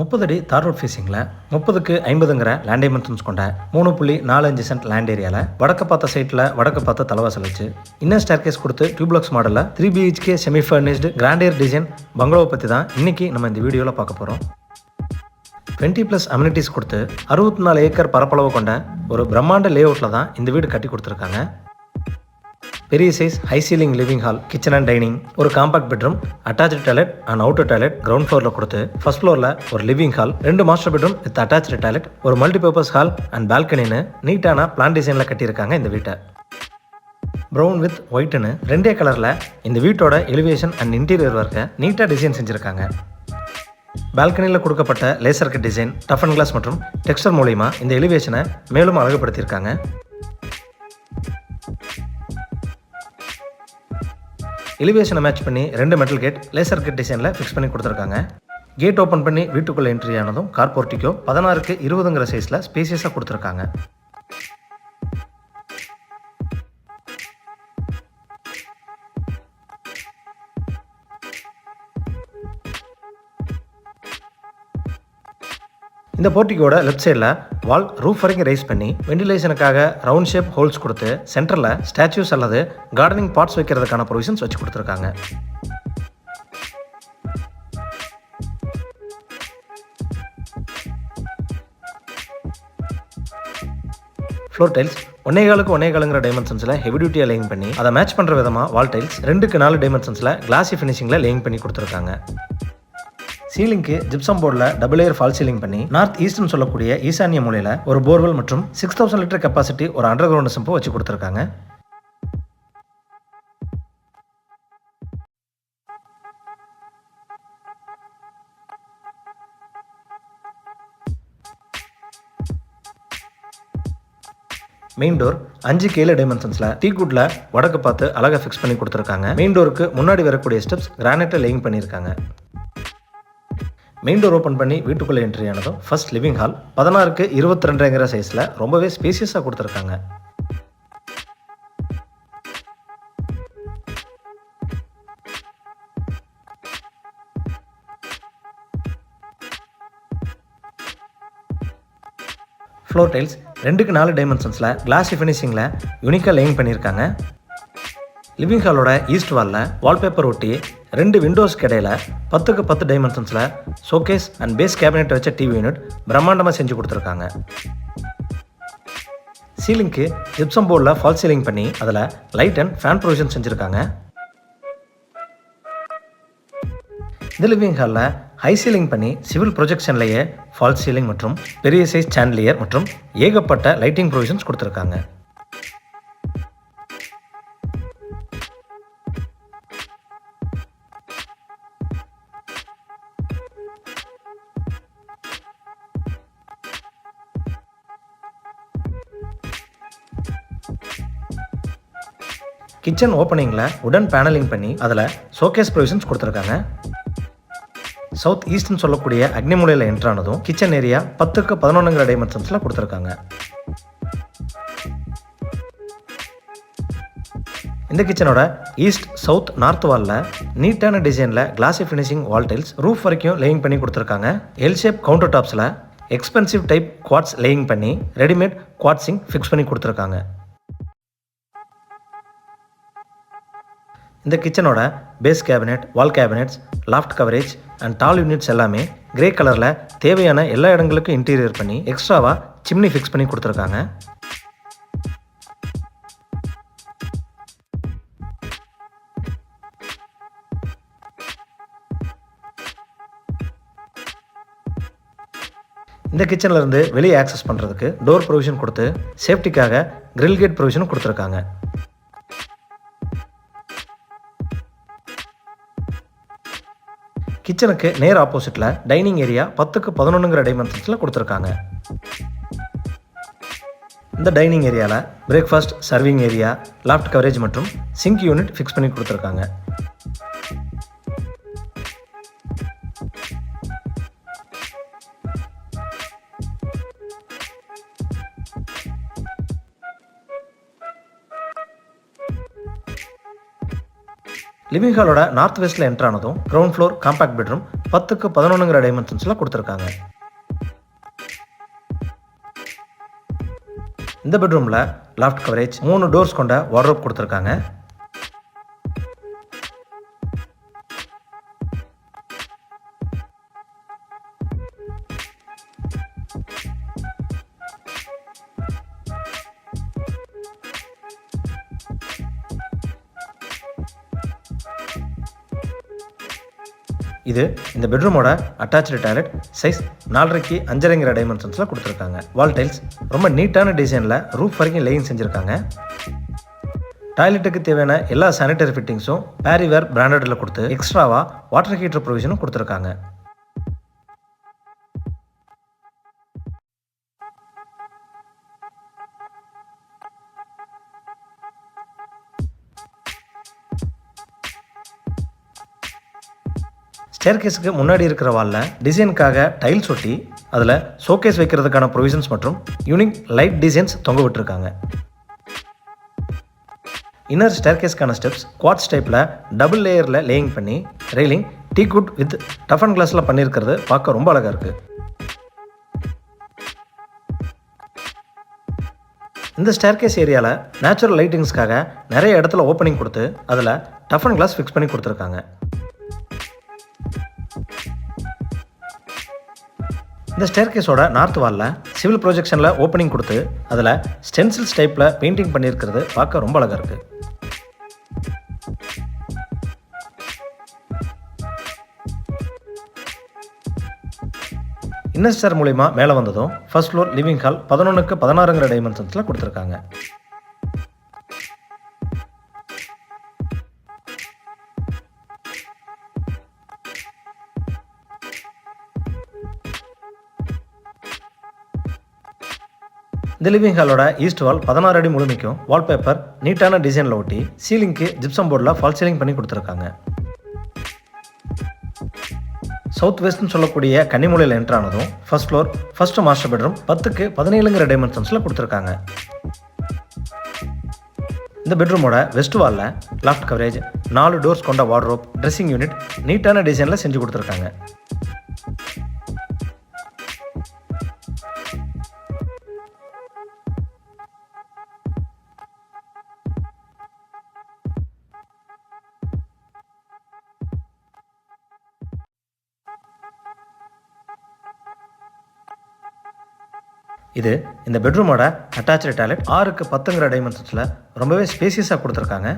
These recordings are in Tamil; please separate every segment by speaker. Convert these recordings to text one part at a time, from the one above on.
Speaker 1: முப்பது அடி தார் ரோட் ஃபேஸிங்கில் முப்பதுக்கு ஐம்பதுங்கிற லேண்ட் டைமென்ஷன்ஸ் கொண்ட மூணு புள்ளி நாலஞ்சு சென்ட் லேண்ட் ஏரியாவில் வடக்கு பார்த்த சைட்டில் வடக்கு பார்த்த தலைவாசல் வச்சு இன்னர் ஸ்டேர்கேஸ் கொடுத்து டியூப்ளக்ஸ் மாடலில் three BHK semi furnished grandeur design பங்களாவை பற்றி தான் இன்றைக்கி நம்ம இந்த வீடியோவில் பார்க்க போகிறோம் டுவெண்ட்டி ப்ளஸ் அம்யூனிட்டிஸ் கொடுத்து அறுபத்தி நாலு ஏக்கர் பரப்பளவு கொண்ட ஒரு பிரம்மாண்ட லே அவுட்டில் தான் இந்த வீடு கட்டி கொடுத்துருக்காங்க. பெரிய size high ceiling living hall kitchen and dining ஒரு compact bedroom attach toilet and outer toilet ground ஃப்ளோரில் கொடுத்து ஃபர்ஸ்ட் ஃப்ளோரில் ஒரு லிவிங் ஹால் ரெண்டு master bedroom with attach toilet ஒரு மல்டிபர்பஸ் ஹால் அண்ட் பால்கனின்னு நீட்டான பிளான் டிசைனில் கட்டியிருக்காங்க இந்த வீட்டை. ப்ரௌன் வித் ஒயிட்டுன்னு ரெண்டே கலரில் இந்த வீட்டோட எலிவேஷன் அண்ட் இன்டீரியர் ஒர்க்கை நீட்டாக டிசைன் செஞ்சுருக்காங்க. பால்கனியில் கொடுக்கப்பட்ட லேசர்க்கு டிசைன் டஃப் அண்ட் கிளாஸ் மற்றும் டெக்ஸ்டர் மூலிமா இந்த எலிவேஷனை மேலும் அழகுபடுத்தியிருக்காங்க. எலிவேஷனை மேட்ச் பண்ணி ரெண்டு மெட்டல் கேட் லேசர் கட் டிசைனில் ஃபிக்ஸ் பண்ணி கொடுத்துருக்காங்க. கேட் ஓப்பன் பண்ணி வீட்டுக்குள்ளே என்ட்ரி ஆனதும் கார் போர்ட்டிக்கோ பதினாறுக்கு இருபதுங்கிற சைஸில் ஸ்பேசியஸாக கொடுத்துருக்காங்க. இந்த போர்ட்டிக்கோட லெஃப்ட் சைடில் வால் ரூஃப் வரைக்கும் ரைஸ் பண்ணி வெண்டிலேஷனுக்காக ரவுண்ட் ஷேப் ஹோல்ஸ் கொடுத்து சென்டரில் ஸ்டாச்சூஸ் அல்லது கார்டனிங் பார்ட்ஸ் வைக்கிறதுக்கான ப்ரொவிஷன்ஸ் வச்சு கொடுத்துருக்காங்க. ஃப்ளோர் டைல்ஸ் ஒன்னே காலுக்கு ஒன்னே காலுங்கிற டைமென்ஷன்ஸில் ஹெவி டியூட்டியாக லேயிங் பண்ணி அதை மேட்ச் பண்ணுற விதமாக வால் டைல்ஸ் ரெண்டுக்கு நாலு டைமென்ஷன்ஸில் கிளாசி ஃபினிஷிங்கில் லேயிங் பண்ணி கொடுத்துருக்காங்க. சீலிங்க்கு ஜிப்சம் போர்டில் டபுள் ஏர் ஃபால் சீலிங் பண்ணி நார்த் ஈஸ்ட்னு சொல்லக்கூடிய ஈசானிய மூலையில் ஒரு போர்வெல் மற்றும் சிக்ஸ் தௌசண்ட் லிட்டர் கெப்பாசிட்டி ஒரு அண்டர் கிரவுண்ட் சம்பு வச்சு கொடுத்துருக்காங்க. மெயின் டோர் அஞ்சு கேல டைமென்ஷன்ஸில் டீ குட்ல வடக்கு பார்த்து அழகாக ஃபிக்ஸ் பண்ணி கொடுத்துருக்காங்க. மெயின் டோருக்கு முன்னாடி வரக்கூடிய ஸ்டெப்ஸ் கிரானைட்டை லேயிங் பண்ணியிருக்காங்க. மெயின் டோர் ஓப்பன் பண்ணி வீட்டுக்குள்ளே என்ட்ரி ஆனதும் ஃபர்ஸ்ட் லிவிங் ஹால் பதினாறுக்கு இருபத்தி ரெண்டுங்கிற சைஸில் ரொம்பவே ஸ்பேசியஸாக கொடுத்துருக்காங்க. ஃப்ளோர் டைல்ஸ் ரெண்டுக்கு நாலு டைமென்ஷன்ஸில் கிளாஸ் ஃபினிஷிங்கில் யூனிக்காக லேயிங் பண்ணியிருக்காங்க. லிவிங் ஹாலோட ஈஸ்ட் வாலில் வால்பேப்பர் ஒட்டி ரெண்டு விண்டோஸ்க்கு இடையில பத்துக்கு பத்து டைமென்ஷன்ஸில் ஷோகேஸ் அண்ட் பேஸ் கேபினெட் வச்ச டிவி யூனிட் பிரம்மாண்டமாக செஞ்சு கொடுத்துருக்காங்க. சீலிங்க்கு ஜிப்சம் போர்டில் ஃபால் சீலிங் பண்ணி அதில் லைட் அண்ட் ஃபேன் ப்ரொவிஷன் செஞ்சுருக்காங்க. இந்த லிவிங் ஹாலில் ஹை சீலிங் பண்ணி சிவில் ப்ரொஜெக்ஷன்லேயே ஃபால் சீலிங் மற்றும் பெரிய சைஸ் சாண்ட்லியர் மற்றும் ஏகப்பட்ட லைட்டிங் ப்ரொவிஷன்ஸ் கொடுத்துருக்காங்க. கிச்சன் ஓப்பனிங்கில் உடன் பேனலிங் பண்ணி அதில் ஷோகேஸ் ப்ரொவிஷன்ஸ் கொடுத்துருக்காங்க. சவுத் ஈஸ்ட்னு சொல்லக்கூடிய அக்னிமூலையில் என்ட்ரானதும் கிச்சன் ஏரியா பத்துக்கு பதினொன்றுங்கிற டைமென்ஷன்ஸில் கொடுத்துருக்காங்க. இந்த கிச்சனோட ஈஸ்ட் சவுத் நார்த் வாலில் நீட்டான டிசைனில் classy finishing wall tiles roof வரைக்கும் லேயிங் பண்ணி கொடுத்துருக்காங்க. எல் ஷேப் கவுண்டர் டாப்ஸில் எக்ஸ்பென்சிவ் டைப் குவாட்ஸ் லேயிங் பண்ணி ரெடிமேட் குவாட்ஸிங் ஃபிக்ஸ் பண்ணி கொடுத்துருக்காங்க. இந்த கிச்சனோட base cabinet wall cabinets loft coverage and tall units எல்லாமே கிரே கலரில் தேவையான எல்லா இடங்களுக்கும் இன்டீரியர் பண்ணி எக்ஸ்ட்ராவாக சிம்னி ஃபிக்ஸ் பண்ணி கொடுத்துருக்காங்க. இந்த கிச்சன்ல இருந்து வெளியே ஆக்சஸ் பண்ணுறதுக்கு டோர் ப்ரொவிஷன் கொடுத்து சேஃப்டிக்காக கிரில் கேட் ப்ரொவிஷனும் கொடுத்துருக்காங்க. கிச்சனுக்கு நேர் ஆப்போசிட்டில் டைனிங் ஏரியா பத்துக்கு பதினொன்றுங்கிற டைமென்ஷன்ஸில் கொடுத்துருக்காங்க. இந்த டைனிங் ஏரியாவில் breakfast serving area loft coverage மற்றும் சிங்க் யூனிட் ஃபிக்ஸ் பண்ணி கொடுத்துருக்காங்க. லிவிங் ஹாலோட நார்த் வெஸ்ட்டில் என்ட்ரானதும் கிரவுண்ட் ஃப்ளோர் காம்பாக்ட் பெட்ரூம் பத்துக்கு பதினொன்றுங்கிற டைமென்ஷன்ஸில் கொடுத்துருக்காங்க. இந்த பெட்ரூமில் லாஃப்ட் கவரேஜ் மூணு டோர்ஸ் கொண்ட வார்ட்ரோப் கொடுத்துருக்காங்க. இது இந்த பெட்ரூமோட அட்டாச்சு டாய்லெட் சைஸ் நாலரைக்கு அஞ்சரைங்கிற டைமென்ஷன்ஸில் கொடுத்துருக்காங்க. வால் டைல்ஸ் ரொம்ப நீட்டான டிசைனில் ரூஃப் வரைக்கும் லேயிங் செஞ்சுருக்காங்க. டாய்லெட்டுக்கு தேவையான எல்லா சானிடரி ஃபிட்டிங்ஸும் பேரிவேர் பிராண்டடில் கொடுத்து எக்ஸ்ட்ராவாக வாட்டர் ஹீட்டர் ப்ரொவிஷனும் கொடுத்துருக்காங்க. ஸ்டேர்கேஸுக்கு முன்னாடி இருக்கிற வாலில் டிசைனுக்காக டைல்ஸ் ஒட்டி அதில் ஷோகேஸ் வைக்கிறதுக்கான ப்ரொவிஷன்ஸ் மற்றும் யூனிக் லைட் டிசைன்ஸ் தொங்க விட்டுருக்காங்க. இன்னர் ஸ்டேர்கேஸ்க்கான ஸ்டெப்ஸ் குவாட்ஸ் டைப்பில் டபுள் லேயரில் லேயிங் பண்ணி railing teak wood with tough and கிளாஸில் பண்ணியிருக்கிறது பார்க்க ரொம்ப அழகாக இருக்குது இந்த ஸ்டேர்கேஸ் ஏரியாவில் நேச்சுரல் லைட்டிங்ஸ்க்காக நிறைய இடத்துல ஓப்பனிங் கொடுத்து அதில் டஃப் அண்ட் கிளாஸ் ஃபிக்ஸ் பண்ணி கொடுத்துருக்காங்க. இந்த ஸ்டேர்கேஸோட நார்த் வாலில் சிவில் ப்ரொஜெக்ஷனில் ஓப்பனிங் கொடுத்து அதில் ஸ்டென்சில்ஸ் டைப்பில் பெயிண்டிங் பண்ணியிருக்கிறது பார்க்க ரொம்ப அழகாக இருக்குது இன்னஸ்டர் மூலிமா மேலே வந்ததும் ஃபர்ஸ்ட் ஃப்ளோர் லிவிங் ஹால் பதினொன்றுக்கு பதினாறுங்கிற டைமென்ஷன்ஸில் கொடுத்துருக்காங்க. இந்த லிவிங் ஹாலோட ஈஸ்ட் வால் பதினாறு அடி முழுமைக்கும் வால்பேப்பர் நீட்டான டிசைனில் ஒட்டி சீலிங்க்கு ஜிப்சம் போர்டில் ஃபால் சீலிங் பண்ணி கொடுத்துருக்காங்க. சவுத் வெஸ்ட்னு சொல்லக்கூடிய கன்னிமூலையில் என்ட்ரு ஆனதும் first floor first master bedroom பத்துக்கு பதினேழுங்கிற டைமென்ஷன்ஸில் கொடுத்துருக்காங்க. இந்த பெட்ரூமோட வெஸ்ட் வாலில் லாஃப்ட் கவரேஜ் நாலு டோர்ஸ் கொண்ட வார்ட்ரோப் ட்ரெஸ்ஸிங் யூனிட் நீட்டான டிசைனில் செஞ்சு கொடுத்துருக்காங்க. இது இந்த பெட்ரூமோட அட்டாச்சு டாய்லெட் ஆறுக்கு பத்துங்கிற டைமென்ஷன்ஸில் ரொம்பவே ஸ்பேசியஸாக கொடுத்துருக்காங்க.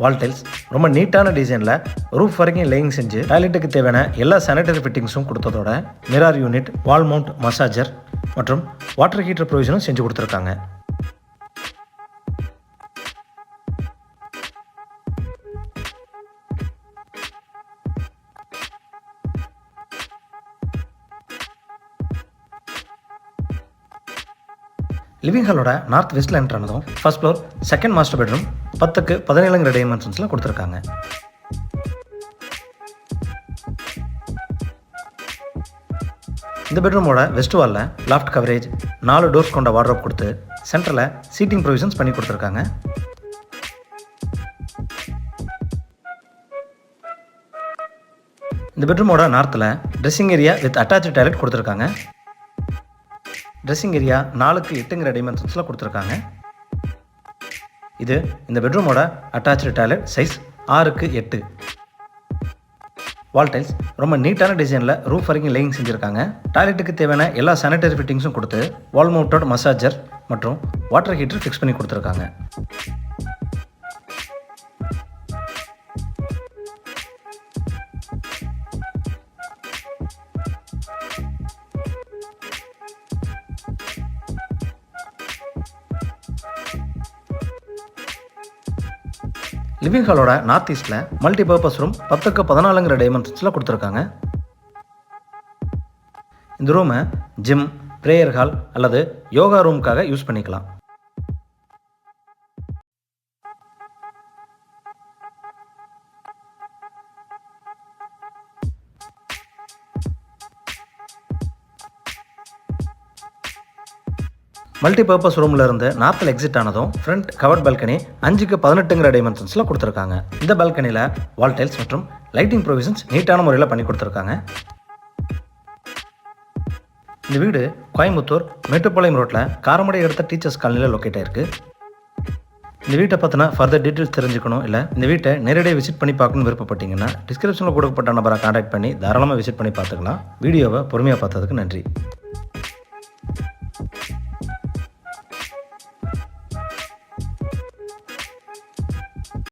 Speaker 1: வால் டைல்ஸ் ரொம்ப நீட்டான டிசைனில் ரூஃப் வரைக்கும் லேயிங் செஞ்சு டாய்லெட்டுக்கு தேவையான எல்லா சானிடரி ஃபிட்டிங்ஸும் கொடுத்ததோட mirror unit wall mount massager மற்றும் வாட்டர் ஹீட்டர் ப்ரொவிஷனும் செஞ்சு கொடுத்துருக்காங்க. லிவிங் ஹாலோட நார்த் வெஸ்ட்டில் என்ட்ரு ஆனதும் first floor second master bedroom பத்துக்கு பதினேழுங்கிற டைமென்ஷன்ஸில் கொடுத்துருக்காங்க. இந்த பெட்ரூமோட வெஸ்ட் வாலில் லாஃப்ட் கவரேஜ் நாலு டோர்ஸ் கொண்ட வார்ட்ரோப் கொடுத்து சென்டரில் சீட்டிங் ப்ரொவிஷன்ஸ் பண்ணி கொடுத்துருக்காங்க. இந்த பெட்ரூமோட நார்த்தில் dressing area with attach toilet கொடுத்துருக்காங்க. ட்ரெஸ்ஸிங் ஏரியா நாலுக்கு எட்டுங்கிற டைமென்ஷன்ஸில் கொடுத்துருக்காங்க. இது இந்த பெட்ரூமோட அட்டாச்சு டாய்லெட் சைஸ் ஆறுக்கு எட்டு. வால் டைல்ஸ் ரொம்ப நீட்டான டிசைனில் ரூஃப் வரைக்கும் லேயிங் செஞ்சுருக்காங்க. டாய்லெட்டுக்கு தேவையான எல்லா சானிடரி ஃபிட்டிங்ஸும் கொடுத்து வால் மவுண்டட் மசாஜர் மற்றும் வாட்டர் ஹீட்டர் ஃபிக்ஸ் பண்ணி கொடுத்துருக்காங்க. லிவிங் ஹாலோட நார்த் ஈஸ்டில் மல்டி பர்பஸ் ரூம் பத்துக்கு பதினாலுங்கிற டைமென்ஷன்ஸில் கொடுத்துருக்காங்க. இந்த ரூமை ஜிம் ப்ரேயர் ஹால் அல்லது யோகா ரூமுக்காக யூஸ் பண்ணிக்கலாம். மல்டி பர்பஸ் ரூமில் இருந்து நார்த்தில் எக்ஸிட் ஆனதும் ஃப்ரண்ட் கவர்ட் பால்கனி அஞ்சுக்கு பதினெட்டுங்கிற டைமென்ஷன்ஸில் கொடுத்துருக்காங்க. இந்த பால்கனியில் வால் டைல்ஸ் மற்றும் லைட்டிங் ப்ரொவிஷன்ஸ் நீட்டான முறையில் பண்ணி கொடுத்துருக்காங்க. இந்த வீடு கோயம்புத்தூர் மேட்டுப்பாளையம் ரோட்டில் காரமடை எடுத்த டீச்சர்ஸ் காலனியில் லொக்கேட் ஆயிருக்கு. இந்த வீட்டை பற்றின ஃபர்தர் டீட்டெயில்ஸ் தெரிஞ்சுக்கணும். இல்லை இந்த வீட்டை நேரடியாக விசிட் பண்ணி பார்க்கணும்னு விருப்பப்பட்டீங்கன்னா டிஸ்கிரிப்ஷனில் கொடுக்கப்பட்ட நபரை காண்டாக்ட் பண்ணி தாராளமாக விசிட் பண்ணி பார்த்துக்கலாம். வீடியோவை பொறுமையாக பார்த்ததுக்கு நன்றி.